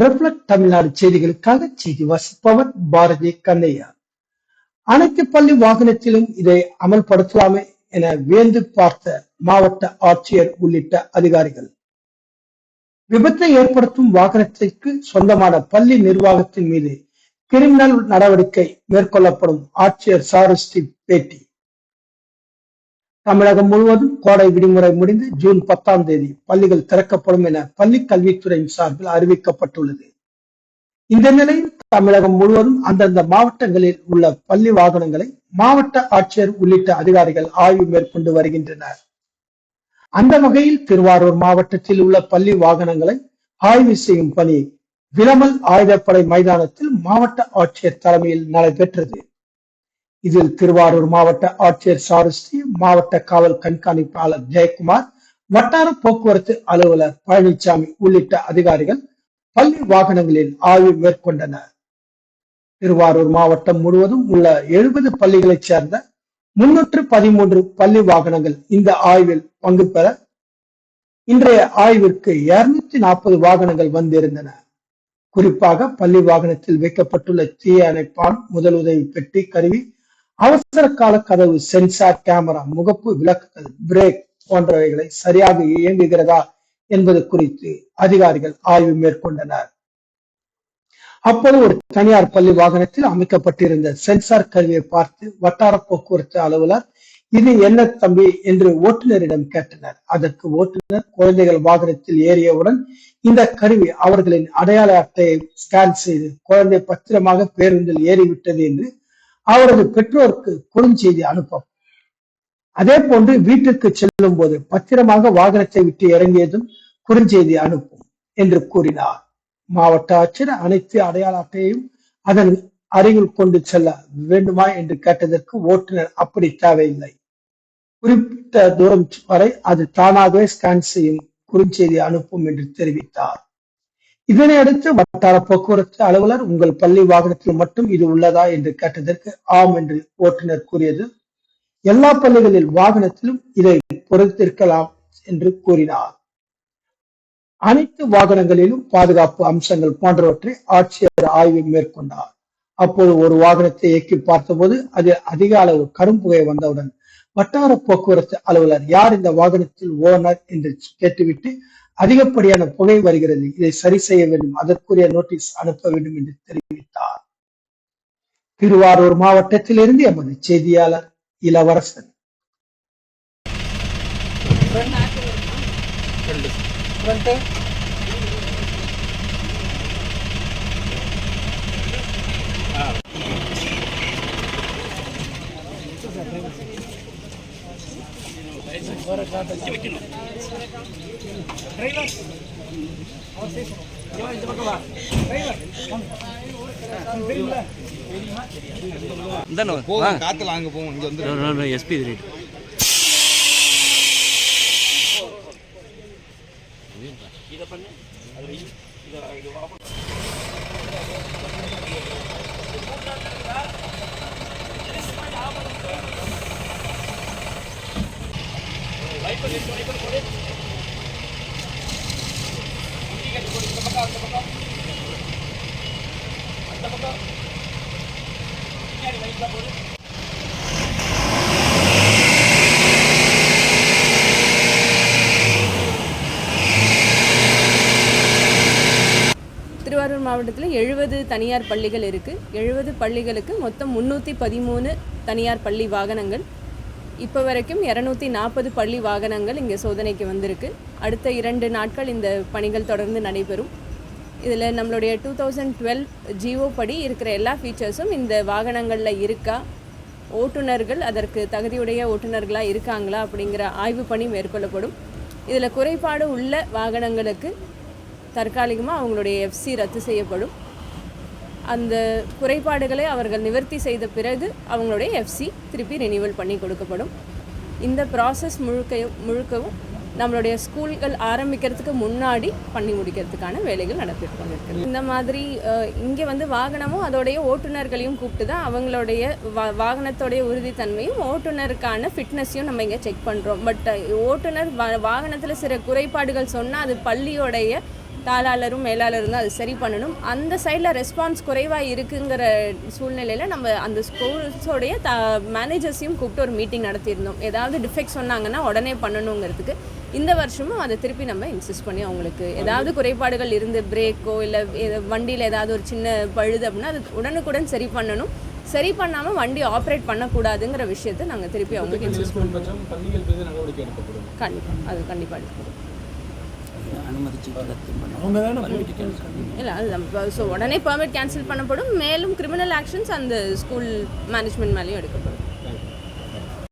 Reflect Tamil Nadu செய்திகளுக்காக செய்தி வாசிப்பவர் பாரதி கண்ணையா. அனைத்து பள்ளி வாகனத்திலும் இதை அமல்படுத்தலாமே என வியந்து பார்த்த மாவட்ட ஆட்சியர் உள்ளிட்ட அதிகாரிகள். விபத்தை ஏற்படுத்தும் வாகனத்திற்கு சொந்தமான பள்ளி நிர்வாகத்தின் மீது கிரிமினல் நடவடிக்கை மேற்கொள்ளப்படும் ஆட்சியர் சாரஸ்தி பேட்டி. தமிழகம் முழுவதும் கோடை விடுமுறை முடிந்து ஜூன் பத்தாம் தேதி பள்ளிகள் திறக்கப்படும் என பள்ளி கல்வித்துறையின் சார்பில் அறிவிக்கப்பட்டுள்ளது. இந்த நிலையில் தமிழகம் முழுவதும் அந்தந்த மாவட்டங்களில் உள்ள பள்ளி வாகனங்களை மாவட்ட ஆட்சியர் உள்ளிட்ட அதிகாரிகள் ஆய்வு மேற்கொண்டு வருகின்றனர். அந்த வகையில் திருவாரூர் மாவட்டத்தில் உள்ள பள்ளி வாகனங்களை ஆய்வு செய்யும் பணி விலமல் ஆயுதப்படை மைதானத்தில் மாவட்ட ஆட்சியர் தலைமையில் நடைபெற்றது. இதில் திருவாரூர் மாவட்ட ஆட்சியர் சாரஸ்ரீ மாவட்ட காவல் கண்காணிப்பாளர் ஜெயக்குமார் வட்டார போக்குவரத்து அலுவலர் பழனிசாமி உள்ளிட்ட அதிகாரிகள் பள்ளி வாகனங்களில் ஆய்வு மேற்கொண்டனர். திருவாரூர் மாவட்டம் முழுவதும் உள்ள எழுபது பள்ளிகளைச் சேர்ந்த முன்னூற்று பதிமூன்று பள்ளி வாகனங்கள் இந்த ஆய்வில் பங்கு பெற இன்றைய ஆய்விற்கு இருநூத்தி நாற்பது வாகனங்கள் வந்திருந்தன. குறிப்பாக பள்ளி வாகனத்தில் வைக்கப்பட்டுள்ள தீயணைப்பான் முதலுதவி பெட்டி கருவி அவசர கால கதவு சென்சார் கேமரா முகப்பு விளக்குகள் பிரேக் போன்றவைகளை சரியாக இயங்குகிறதா என்பது குறித்து அதிகாரிகள் ஆய்வு மேற்கொண்டனர். அப்போது ஒரு தனியார் பள்ளி வாகனத்தில் அமைக்கப்பட்டிருந்த சென்சார் கருவியை பார்த்து வட்டார போக்குவரத்து அலுவலர் இது என்ன தம்பி? என்று ஓட்டுநரிடம் கேட்டனர். அதற்கு ஓட்டுநர் குழந்தைகள் வாகனத்தில் ஏறியவுடன் இந்த கருவி அவர்களின் அடையாள அட்டையை ஸ்கேன் செய்து குழந்தை பத்திரமாக பேருந்தில் ஏறிவிட்டது என்று அவரது பெற்றோருக்கு குறுஞ்செய்தி அனுப்பும். அதே போன்று வீட்டிற்கு செல்லும் போது பத்திரமாக வாகனத்தை விட்டு இறங்கியதும் குறுஞ்செய்தி அனுப்பும் என்று கூறினார். மாவட்ட ஆட்சியர் அனைத்து அடையாள அட்டையையும் அதன் அருகில் கொண்டு செல்ல வேண்டுமா என்று கேட்டதற்கு ஓட்டுநர் அப்படி தேவையில்லை. குறிப்பிட்ட தூரம் வரை அது தானாகவே ஸ்கேன் செய்யும் குறுஞ்செய்தி அனுப்பும் என்று தெரிவித்தார். இதனை அடுத்து வட்டார போக்குவரத்து அலுவலர் உங்கள் பள்ளி வாகனத்தில் மட்டும் இது உள்ளதா? என்று கேட்டதற்கு ஆம் என்று ஓட்டுநர் கூறியது. எல்லா பள்ளிகளில் வாகனத்திலும் இதை பொறுத்திருக்கலாம் என்று கூறினார். அனைத்து வாகனங்களிலும் பாதுகாப்பு அம்சங்கள் போன்றவற்றை ஆட்சியர் ஆய்வு மேற்கொண்டார். அப்போது ஒரு வாகனத்தை இயக்கி பார்த்தபோது அதில் அதிக அளவு கரும்புகை வந்தவுடன் வட்டார போக்குவரத்து அலுவலர் யார் இந்த வாகனத்தில் ஓனர்? என்று கேட்டுவிட்டு அதிகப்படியான புகை வருகிறது. இதை சரி செய்ய வேண்டும். அதற்குரிய நோட்டீஸ் அனுப்ப வேண்டும் என்று தெரிவித்தார். திருவாரூர் மாவட்டத்திலிருந்து எமது செய்தியாளர் இளவரசன். Frente. காத்துல அங்க போகும் இங்க வந்து எஸ்பி ரைட் திருவாரூர் மாவட்டத்தில் எழுபது தனியார் பள்ளிகள் இருக்குது எழுபது பள்ளிகளுக்கு மொத்தம் முந்நூற்றி பதிமூணு தனியார் பள்ளி வாகனங்கள் இப்போ வரைக்கும் இரநூத்தி நாற்பது பள்ளி வாகனங்கள் இங்கே சோதனைக்கு வந்திருக்கு. அடுத்த இரண்டு நாட்கள் இந்த பணிகள் தொடர்ந்து நடைபெறும். இதில் நம்மளுடைய டூ தௌசண்ட் டுவெல் ஜிஓ படி இருக்கிற எல்லா ஃபீச்சர்ஸும் இந்த வாகனங்களில் இருக்கா? ஓட்டுநர்கள் அதற்கு தகுதியுடைய ஓட்டுநர்களாக இருக்காங்களா அப்படிங்கிற ஆய்வு பணி மேற்கொள்ளப்படும். இதில் குறைபாடு உள்ள வாகனங்களுக்கு தற்காலிகமாக அவங்களுடைய எஃப்சி ரத்து செய்யப்படும். அந்த குறைபாடுகளை அவர்கள் நிவர்த்தி செய்த பிறகு அவங்களுடைய எஃப்சி திருப்பி ரினியூவல் பண்ணி கொடுக்கப்படும். இந்த ப்ராசஸ் முழுக்கையும் முழுக்கவும் நம்மளுடைய ஸ்கூல்கள் ஆரம்பிக்கிறதுக்கு முன்னாடி பண்ணி முடிக்கிறதுக்கான வேலைகள் நடத்திட்டு கொண்டிருக்கு இந்த மாதிரி இங்கே வந்து வாகனமும் அதோடைய ஓட்டுநர்களையும் கூப்பிட்டு தான் அவங்களுடைய வா வாகனத்தோடைய உறுதித்தன்மையும் ஓட்டுநருக்கான ஃபிட்னஸையும் நம்ம இங்கே செக் பண்ணுறோம் பட் ஓட்டுநர் வாகனத்தில் சில குறைபாடுகள் சொன்னால் அது பள்ளியோடைய தாளாளரும் மேலாளரும் தான் அது சரி பண்ணணும். அந்த சைடில் ரெஸ்பான்ஸ் குறைவாக இருக்குங்கிற சூழ்நிலையில் நம்ம அந்த ஸ்கூல்ஸோடைய த மேனேஜர்ஸையும் கூப்பிட்டு ஒரு மீட்டிங் நடத்தியிருந்தோம். ஏதாவது டிஃபெக்ட் சொன்னாங்கன்னா உடனே பண்ணணுங்கிறதுக்கு இந்த வருஷமும் அதை திருப்பி நம்ம இன்சிஸ்ட் பண்ணி அவங்களுக்கு ஏதாவது குறைபாடுகள் இருந்து பிரேக்கோ இல்லை வண்டியில் ஏதாவது ஒரு சின்ன பழுது அப்படின்னா அது உடனுக்குடன் சரி பண்ணணும். சரி பண்ணாமல் வண்டி ஆப்ரேட் பண்ணக்கூடாதுங்கிற விஷயத்தை நாங்கள் திருப்பி அவங்களுக்கு இன்சிஸ்ட் பண்ணுறோம் கண்டிப்பாக அது கண்டிப்பாக எடுக்கணும் அனுமதிச்சு இல்லை அது ஸோ உடனே பெர்மிட் கேன்சல் பண்ணப்படும் மேலும் கிரிமினல் ஆக்ஷன்ஸ் அந்த ஸ்கூல் மேனேஜ்மெண்ட் மேலேயும் எடுக்கப்படும்.